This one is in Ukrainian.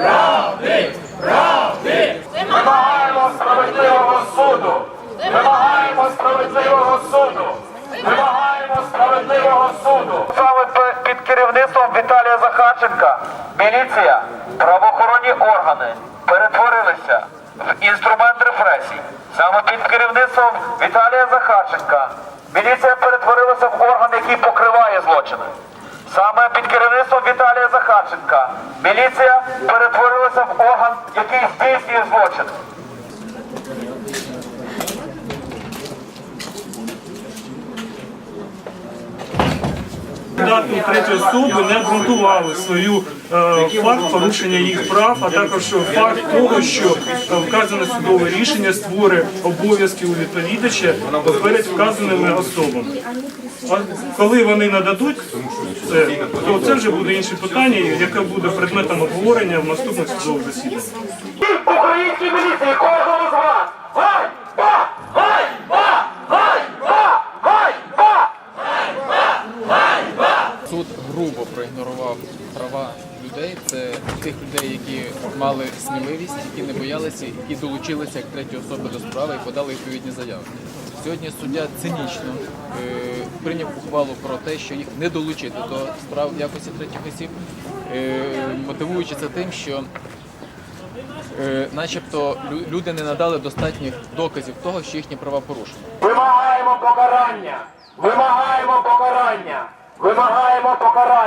Правди! Правди! Вимагаємо справедливого суду! Вимагаємо справедливого суду! Вимагаємо справедливого суду! Саме під керівництвом Віталія Захарченка міліція, правоохоронні органи перетворилися в інструмент репресій. Саме під керівництвом Віталія Захарченка міліція перетворилася в орган, який покриває злочини. Саме під керівництвом Віталія Захарченка міліція перетворилася в орган, який здійснює злочини. Кандидати у третю особу не обґрунтували свою е, факт порушення їх прав, а також факт того, що е, вказане судове рішення створює обов'язки у відповідача перед вказаними особами. А коли вони нададуть це, то це вже буде інше питання, яке буде предметом обговорення в наступних судових засіданнях. Суд грубо проігнорував права людей. Це тих людей, які мали сміливість, які не боялися, які долучилися як треті особи до справи і подали відповідні заяви. Сьогодні суддя цинічно е, прийняв ухвалу про те, що їх не долучити до справ якості третіх осіб, е, мотивуючи це тим, що е, начебто люди не надали достатніх доказів того, що їхні права порушені. Вимагаємо покарання! Вимагаємо покарання! Вимагаємо покарання!